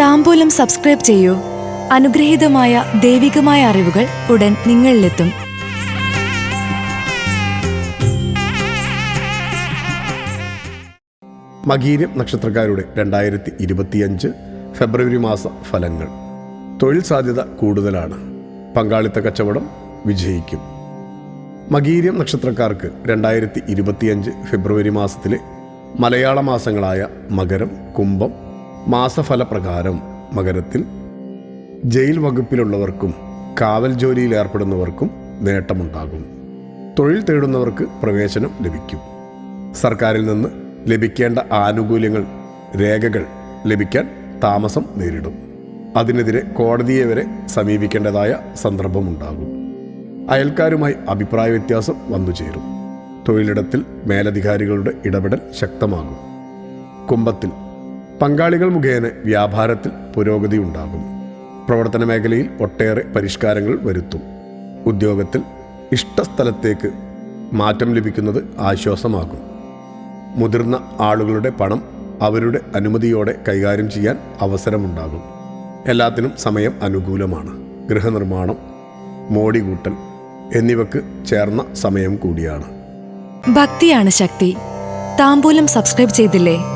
താമ്പൂലം subscribe ചെയ്യൂ. അനുഗ്രഹീതമായ ദൈവികമായ അറിവുകൾ ഉടൻ നിങ്ങളിലെത്തും. മകീരം നക്ഷത്രക്കാരുടെ രണ്ടായിരത്തി ഇരുപത്തിയഞ്ച് ഫെബ്രുവരി മാസ ഫലങ്ങൾ. തൊഴിൽ സാധ്യത കൂടുതലാണ്. പങ്കാളിത്ത കച്ചവടം വിജയിക്കും. മകീര്യം നക്ഷത്രക്കാർക്ക് രണ്ടായിരത്തി ഇരുപത്തിയഞ്ച് ഫെബ്രുവരി മാസത്തിലെ മലയാള മാസങ്ങളായ മകരം കുംഭം മാസഫലപ്രകാരം മകരത്തിൽ ജയിൽ വകുപ്പിലുള്ളവർക്കും കാവൽ ജോലിയിൽ ഏർപ്പെടുന്നവർക്കും നേട്ടമുണ്ടാകും. തൊഴിൽ തേടുന്നവർക്ക് പ്രവേശനം ലഭിക്കും. സർക്കാരിൽ നിന്ന് ലഭിക്കേണ്ട ആനുകൂല്യങ്ങൾ രേഖകൾ ലഭിക്കാൻ താമസം നേരിടും. അതിനെതിരെ കോടതിയെ വരെ സമീപിക്കേണ്ടതായ സന്ദർഭമുണ്ടാകും. അയൽക്കാരുമായി അഭിപ്രായ വ്യത്യാസം വന്നു ചേരും. തൊഴിലിടത്തിൽ മേലധികാരികളുടെ ഇടപെടൽ ശക്തമാകും. കുംഭത്തിൽ പങ്കാളികൾ മുഖേന വ്യാപാരത്തിൽ പുരോഗതി ഉണ്ടാകും. പ്രവർത്തന മേഖലയിൽ ഒട്ടേറെ പരിഷ്കാരങ്ങൾ വരുത്തും. ഉദ്യോഗത്തിൽ ഇഷ്ടസ്ഥലത്തേക്ക് മാറ്റം ലഭിക്കുന്നത് ആശ്വാസമാകും. മുതിർന്ന ആളുകളുടെ പണം അവരുടെ അനുമതിയോടെ കൈകാര്യം ചെയ്യാൻ അവസരമുണ്ടാകും. എല്ലാത്തിനും സമയം അനുകൂലമാണ്. ഗൃഹനിർമ്മാണം മോടികൂട്ടൽ എന്നിവക്ക് ചേർന്ന സമയം കൂടിയാണ്. ഭക്തിയാണ് ശക്തി. താമ്പൂലം സബ്സ്ക്രൈബ് ചെയ്തില്ലേ?